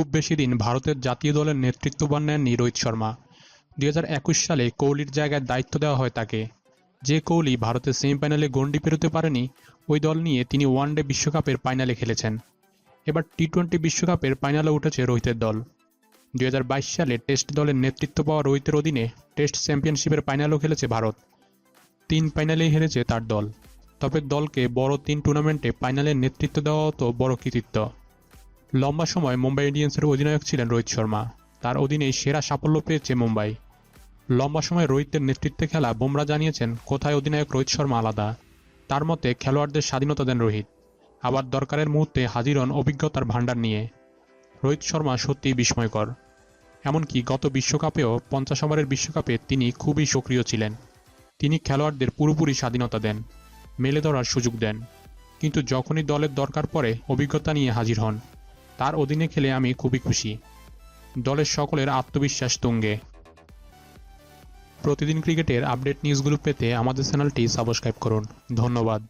খুব বেশি দিন ভারতের জাতীয় দলের নেতৃত্ববান নেননি রোহিত শর্মা। দুই হাজার একুশ সালে কোহলির জায়গায় দায়িত্ব দেওয়া হয় তাকে। যে কোহলি ভারতের সেমিফাইনালে গণ্ডি পেরোতে পারেনি, ওই দল নিয়ে তিনি ওয়ানডে বিশ্বকাপের ফাইনালে খেলেছেন। এবার টি টোয়েন্টি বিশ্বকাপের ফাইনালে উঠেছে রোহিতের দল। দুই হাজার বাইশ সালে টেস্ট দলের নেতৃত্ব পাওয়া রোহিতের অধীনে টেস্ট চ্যাম্পিয়নশিপের ফাইনালও খেলেছে ভারত। তিন ফাইনালেই হেরেছে তার দল। তবে দলকে বড় তিন টুর্নামেন্টে ফাইনালের নেতৃত্ব দেওয়া হতো বড় কৃতিত্ব। লম্বা সময় মুম্বাই ইন্ডিয়ান্সের অধিনায়ক ছিলেন রোহিত শর্মা। তার অধীনেই সেরা সাফল্য পেয়েছে মুম্বাই। লম্বা সময় রোহিতের নেতৃত্বে খেলা বুমরা জানিয়েছেন, কোথায় অধিনায়ক রোহিত শর্মা আলাদা? তার মতে, খেলোয়াড়দের স্বাধীনতা দেন রোহিত। আবার দরকারের মুহূর্তে হাজির হন অভিজ্ঞতার ভাণ্ডার নিয়ে। রোহিত শর্মা সত্যিই বিস্ময়কর। এমনকি গত বিশ্বকাপেও পঞ্চাশ ওভারের বিশ্বকাপে তিনি খুবই সক্রিয় ছিলেন। তিনি খেলোয়াড়দের পুরোপুরি স্বাধীনতা দেন, মেলে ধরার সুযোগ দেন। কিন্তু যখনই দলের দরকার পড়ে, অভিজ্ঞতা নিয়ে হাজির হন। তার অধীনে খেলে আমি খুবই খুশি। দলের সকলের আত্মবিশ্বাস তুঙ্গে। প্রতিদিন ক্রিকেটের আপডেট নিউজগুলো পেতে আমাদের চ্যানেলটি সাবস্ক্রাইব করুন। ধন্যবাদ।